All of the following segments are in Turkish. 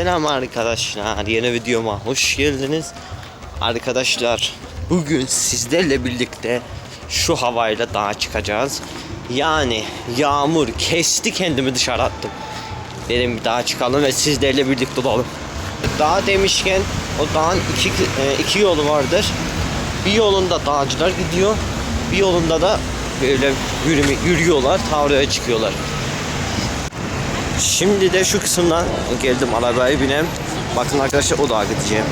Selam arkadaşlar. Yeni videoma hoş geldiniz. Arkadaşlar bugün sizlerle birlikte şu havayla dağa çıkacağız. Yani yağmur kesti kendimi dışarı attım. Dedim bir dağa çıkalım ve sizlerle birlikte olalım. Dağ demişken o dağın iki, e, iki yolu vardır. Bir yolunda dağcılar gidiyor. Bir yolunda da böyle yürüme, yürüyorlar, ta oraya çıkıyorlar. Şimdi de şu kısımdan geldim arabaya binem. Bakın arkadaşlar o dağa gideceğim.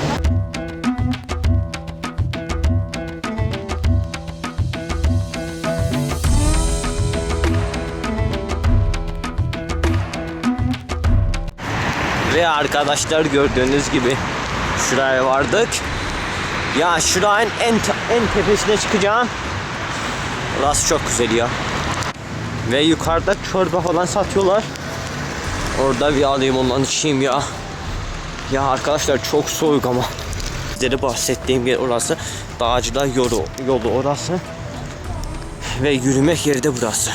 Ve arkadaşlar gördüğünüz gibi şuraya vardık. Ya şuranın en en tepesine çıkacağım. Burası çok güzel ya. Ve yukarıda çorba falan satıyorlar. Orada bir alayım ondan içeyim ya. Ya arkadaşlar çok soğuk ama. Sizlere bahsettiğim yer orası. Dağcılar yolu, yolu orası. Ve yürümek yeri de burası.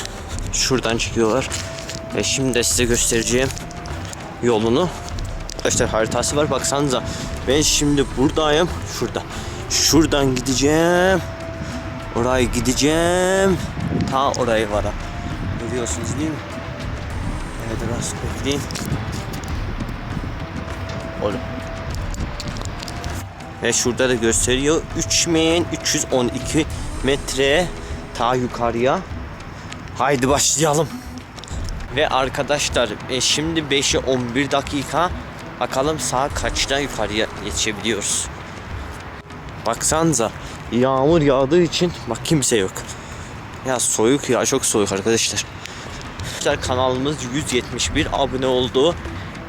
Şuradan çıkıyorlar. Ve şimdi de size göstereceğim yolunu. Arkadaşlar haritası var baksanıza. Ben şimdi buradayım. Şurada. Şuradan gideceğim. Oraya gideceğim. Ta oraya vara. Görüyorsunuz değil mi? Evet biraz bekleyin. Oğlum. Ve şurada da gösteriyor 3312 metre ta yukarıya. Haydi başlayalım. Ve arkadaşlar e, şimdi 5'e 11 dakika. Bakalım saat kaçta yukarıya geçebiliyoruz. Baksanıza yağmur yağdığı için bak kimse yok. Ya soğuk ya çok soğuk arkadaşlar. Arkadaşlar kanalımız 171 abone oldu.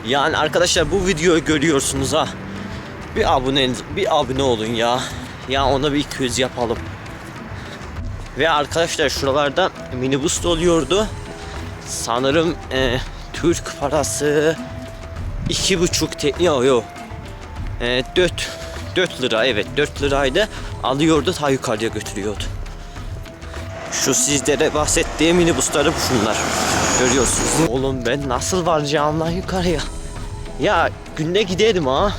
Yani arkadaşlar bu videoyu görüyorsunuz ha. Bir abone bir abone olun ya. Ya ona bir 200 yapalım. Ve arkadaşlar şuralarda minibüs de oluyordu. Sanırım e, Türk parası iki buçuk te yok yok. E, 4 4 lira evet 4 liraydı. Alıyordu ta yukarıya götürüyordu. Şu sizlere bahsettiğim minibüsleri şunlar. Görüyorsunuz. Oğlum ben nasıl varacağım lan yukarıya? Ya günde giderim ha.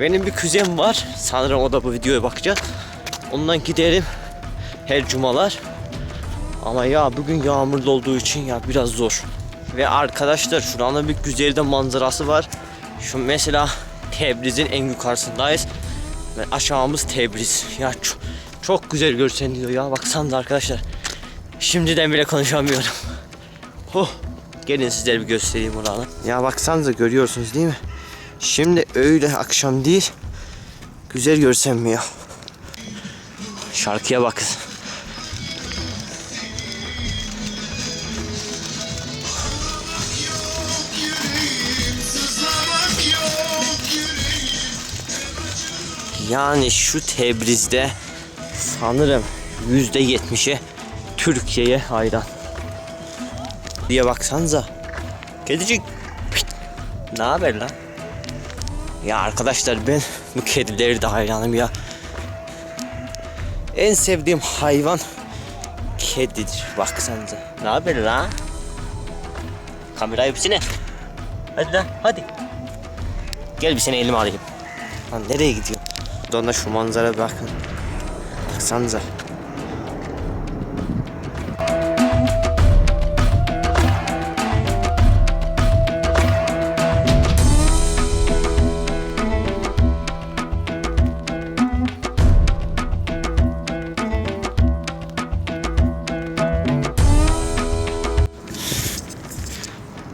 Benim bir kuzenim var. Sanırım o da bu videoya bakacak. Ondan giderim. Her cumalar. Ama ya bugün yağmurlu olduğu için ya biraz zor. Ve arkadaşlar şuranın bir güzel de manzarası var. Şu mesela Tebriz'in en yukarısındayız. Ve aşağımız Tebriz. Ya çok, çok güzel görseniyor ya. Baksanıza arkadaşlar. Şimdiden bile konuşamıyorum. Oh. Gelin sizlere bir göstereyim oranı. Ya baksanıza görüyorsunuz değil mi? Şimdi öyle akşam değil. Güzel görsem ya. Şarkıya bakın. Yani şu Tebriz'de sanırım yüzde yetmişi Türkiye'ye hayran. Diye baksanıza. Kedicik. Ne haber lan? Ya arkadaşlar ben bu kedileri de hayranım ya. En sevdiğim hayvan kedidir. Baksanıza. Ne haber lan? Kamerayı hepsine. Hadi lan hadi. Gel bir seni elime alayım. Lan nereye gidiyor? Buradan da şu manzara bakın. Baksanıza.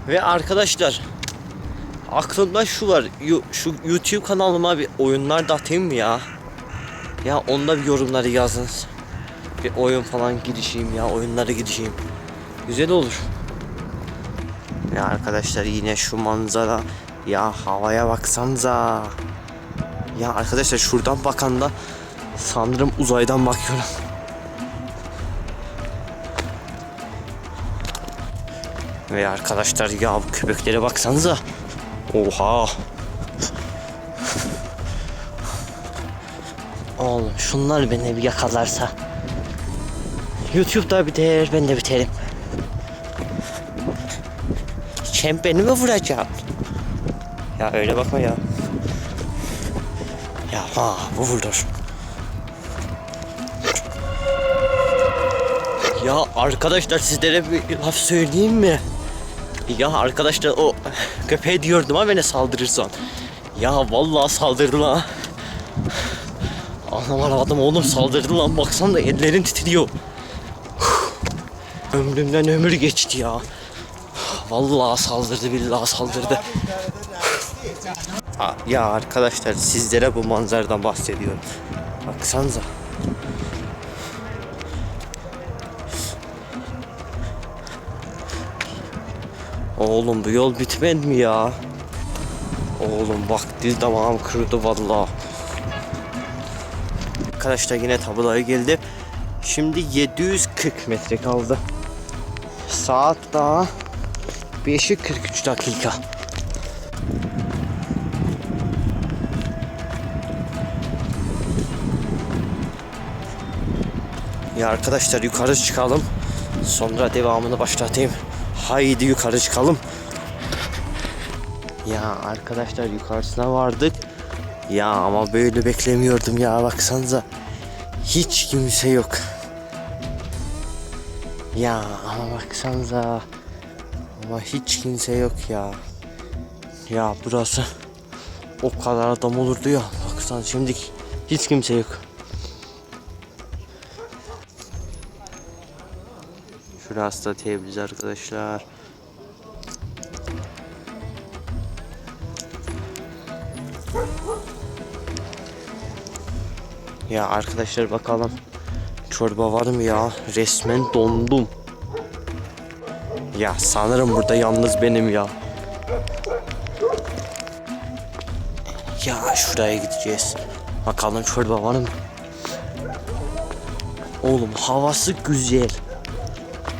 Ve arkadaşlar aklımda şu var. Şu YouTube kanalıma bir oyunlar da atayım mı ya? Ya onda bir yorumları yazın. Bir oyun falan girişeyim ya. Oyunlara girişeyim. Güzel olur. Ya arkadaşlar yine şu manzara. Ya havaya baksanıza. Ya arkadaşlar şuradan bakan da sanırım uzaydan bakıyorum. Ve arkadaşlar ya bu köpeklere baksanıza. Oha. Oğlum şunlar beni bir yakalarsa. YouTube'da biter ben de biterim. Sen beni mi vuracaksın? Ya öyle bakma ya. Ya ha bu vurdur. Ya arkadaşlar sizlere bir laf söyleyeyim mi? Ya arkadaşlar o köpeğe diyordum ha beni saldırırsan. Ya vallahi saldırdı lan. Anlamadım oğlum saldırdı lan baksana da ellerim titriyor. Ömrümden ömür geçti ya. Vallahi saldırdı billahi saldırdı. Ya arkadaşlar sizlere bu manzaradan bahsediyorum. Baksanıza. Oğlum bu yol bitmedi mi ya? Oğlum bak dil damağım kırdı vallahi. Arkadaşlar yine tabloya geldi. Şimdi 740 metre kaldı. Saat daha 5'i 43 dakika. Ya arkadaşlar yukarı çıkalım. Sonra devamını başlatayım. Haydi yukarı çıkalım. Ya arkadaşlar yukarısına vardık. Ya ama böyle beklemiyordum ya baksanıza. Hiç kimse yok. Ya ama baksanıza. Ama hiç kimse yok ya. Ya burası o kadar adam olurdu ya. Baksan şimdi hiç kimse yok. Da tebliğ arkadaşlar. Ya arkadaşlar bakalım. Çorba var mı ya? Resmen dondum. Ya sanırım burada yalnız benim ya. Ya şuraya gideceğiz. Bakalım çorba var mı? Oğlum havası güzel.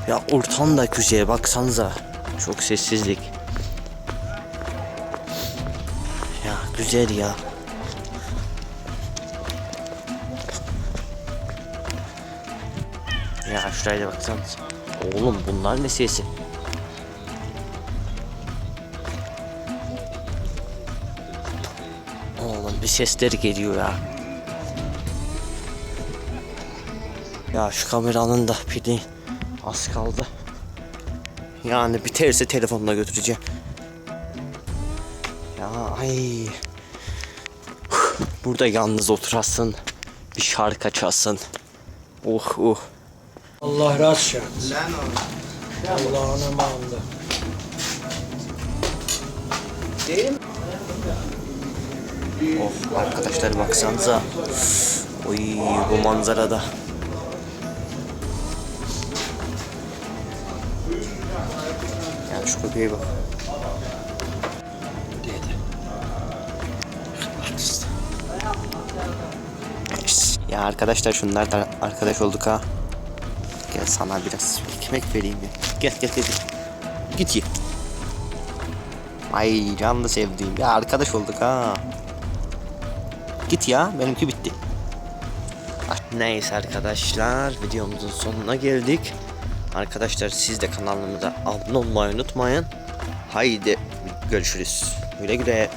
Ya ortam da güzel baksanıza. Çok sessizlik. Ya güzel ya. Ya şuraya da baksanıza. Oğlum bunlar ne sesi? Oğlum bir sesler geliyor ya. Ya şu kameranın da pili az kaldı. Yani biterse telefonla götüreceğim. Ya ay. Burada yalnız oturasın. Bir şarkı açasın. Oh oh. Allah razı olsun. Allah'ın emanında. Of arkadaşlar baksanıza. Oy bu manzarada. Şu köpeğe bak. Ya arkadaşlar şunlar da arkadaş olduk ha. Gel sana biraz ekmek vereyim ya. Gel gel gel. Git ye. Ay canlı sevdiğim. Ya arkadaş olduk ha. Git ya benimki bitti. Ah, Neyse arkadaşlar videomuzun sonuna geldik. Arkadaşlar siz de kanalımıza abone olmayı unutmayın. Haydi görüşürüz. Güle güle.